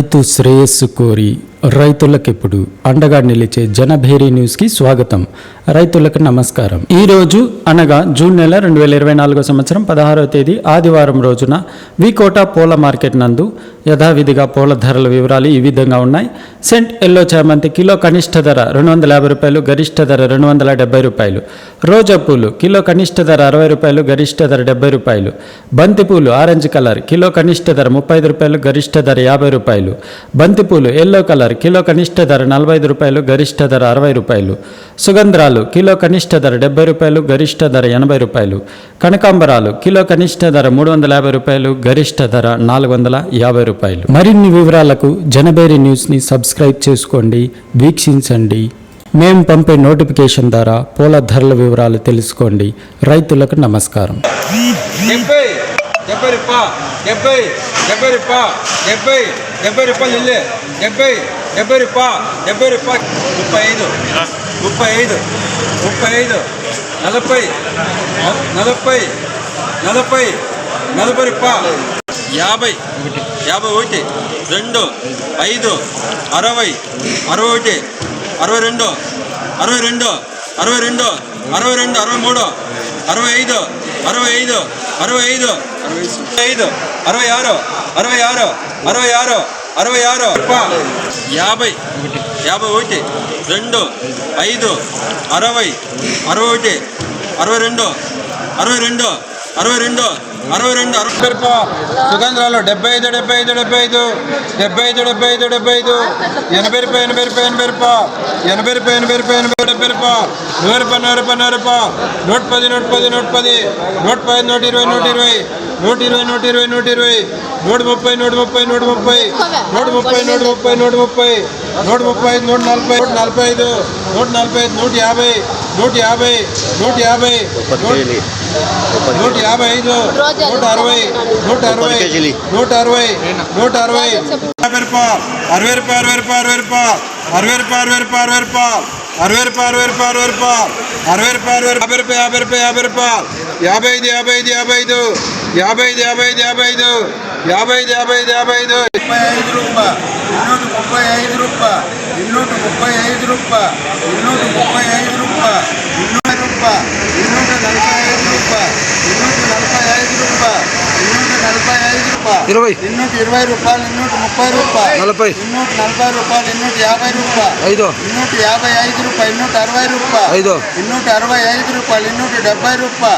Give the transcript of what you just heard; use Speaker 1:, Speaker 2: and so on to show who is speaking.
Speaker 1: రైతు శ్రేయస్సు కోరి రైతులకిప్పుడు అండగా నిలిచే జనభేరీ న్యూస్కి స్వాగతం. రైతులకు నమస్కారం. ఈ రోజు అనగా జూన్ నెల రెండు వేల ఇరవై నాలుగో సంవత్సరం పదహారవ తేదీ ఆదివారం రోజున వికోట పూల మార్కెట్ నందు యథావిధిగా పూల ధరల వివరాలు ఈ విధంగా ఉన్నాయి. సెంట్ ఎల్లో చామంతి కిలో కనిష్ట ధర రెండు వందల యాభై రూపాయలు గరిష్ట ధర రెండు వందల డెబ్బై రూపాయలు. రోజా పూలు కిలో కనిష్ట ధర అరవై రూపాయలు గరిష్ట ధర డెబ్బై రూపాయలు. బంతిపూలు ఆరెంజ్ కలర్ కిలో కనిష్ట ధర ముప్పై ఐదు రూపాయలు గరిష్ట ధర యాభై రూపాయలు. బంతిపూలు ఎల్లో కలర్ కిలో కనిష్ట ధర నలభై ఐదు రూపాయలు గరిష్ట ధర అరవై రూపాయలు. సుగంధ్రాలు కిలో కనిష్ట ధర డెబ్బై రూపాయలు గరిష్ట ధర ఎనభై రూపాయలు. కనకాంబరాలు కిలో కనిష్ట ధర మూడు వందల యాభై రూపాయలు గరిష్ట ధర నాలుగు వందల యాభై రూపాయలు. మరిన్ని వివరాలకు జనబేరి న్యూస్ని సబ్స్క్రైబ్ చేసుకోండి వీక్షించండి. మేము పంపే నోటిఫికేషన్ ద్వారా పూల ధరల వివరాలు తెలుసుకోండి. రైతులకు నమస్కారం.
Speaker 2: డెబ్బై డెబ్బై డెబ్బై డెబ్బై డెబ్బై డెబ్బై రూపాయలు ఇల్లే డెబ్బై డెబ్బై రూపా డెబ్బై రూపా ముప్పై ఐదు. ముప్పై ఐదు. ముప్పై ఐదు. నలభై. నలభై. నలభై. నలభై రూపా. యాభై. యాభై ఒకటి. రెండు. ఐదు. అరవై. అరవై ఒకటి. అరవై రెండు. అరవై రెండు. అరవై రెండు. అరవై రెండు. అరవై మూడు. అరవై ఐదు. అరవై ఐదు. అరవై ఐదు. అరవై ఐదు. అరవై ఆరు. అరవై ఆరు. అరవై ఆరు. అరవై ఆరు యాభై యాభై ఒకటి రెండు ఐదు అరవై అరవై ఒకటి అరవై రెండు అరవై రెండు అరవై రెండు అరవై రెండు అరవై రూపాయ సుగంధ్రాలు డెబ్బై ఐదు డెబ్బై ఐదు డెబ్బై ఐదు డెబ్బై ఐదు డెబ్బై ఐదు డెబ్బై ఐదు. ఎనభై రూపాయి ఎనభై రూపాయ ఎనభై రూపాయ ఎనభై రూపాయి ఎనభై రూపాయ ఎనభై డెబ్బై రూపాయి నూరు రూపాయ నూరు రూపాయి నూరు రూపాయి నూట పది నూట పది నూట పది. నూట పది నూట ఇరవై నూట ఇరవై. నూట ఇరవై నూట ఇరవై నూట ఇరవై నూట ముప్పై నూట ముప్పై నూట ముప్పై నూట ముప్పై నూట ముప్పై నూట ముప్పై నూట ముప్పై ఐదు నూట నలభై నూట నలభై ఐదు నూట నలభై ఐదు నూట యాభై నూట యాభై నూట యాభై నూట యాభై ఐదు నూట అరవై నూట అరవై నూట అరవై నూట అరవై యాభై రూపాయలు అరవై రూపాయలు. అరవై రూపాయలు అరవై రూపాయలు అరవై రూపాయలు. అరవై రూపాయలు అరవై రూపాయలు అరవై రూపాయలు. అరవై రూపాయలు అరవై రూపాయలు అరవై యాభై రూపాయలు యాభై రూపాయలు యాభై రూపాయలు. యాభై ఐదు యాభై ఐదు యాభై ఐదు యాభై ఐదు యాభై ఐదు యాభై ఐదు యాభై ఐదు యాభై ఐదు యాభై ఐదు
Speaker 3: ముప్పై ఐదు రూపాయ ಇನ್ನೂರು ಮುಪ್ಪೈ ಐದು ರೂಪಾಯಿ ಇನ್ನೂರು ಮುಪ್ಪೈ ಐದು ರೂಪಾಯಿ ಇನ್ನೂರು ಮುಪ್ಪೈ ಐದು ರೂಪಾಯಿ ಇನ್ನೂರು ರೂಪಾಯಿ ಇನ್ನೂರ ನಲವತ್ತೈದು ರೂಪಾಯಿ ಇನ್ನೂರ ನಲವತ್ತೈದು ರೂಪಾಯಿ ಇನ್ನೂರ ನಲವತ್ತೈದು ರೂಪಾಯಿ
Speaker 4: ఇరవై.
Speaker 3: ఇన్నూటి ఇరవై రూపాయలు ఇన్నూటి ముప్పై రూపాయ
Speaker 4: నలభై.
Speaker 3: ఇన్నూటి నలభై రూపాయలు ఇన్నూటి యాభై రూపాయ
Speaker 4: ఐదు.
Speaker 3: ఇన్నూటి యాభై ఐదు రూపాయ ఇన్నూటి అరవై రూపాయ
Speaker 4: ఐదు.
Speaker 3: ఇన్నూటి అరవై ఐదు రూపాయలు ఇన్నూటి డెబ్బై రూపాయ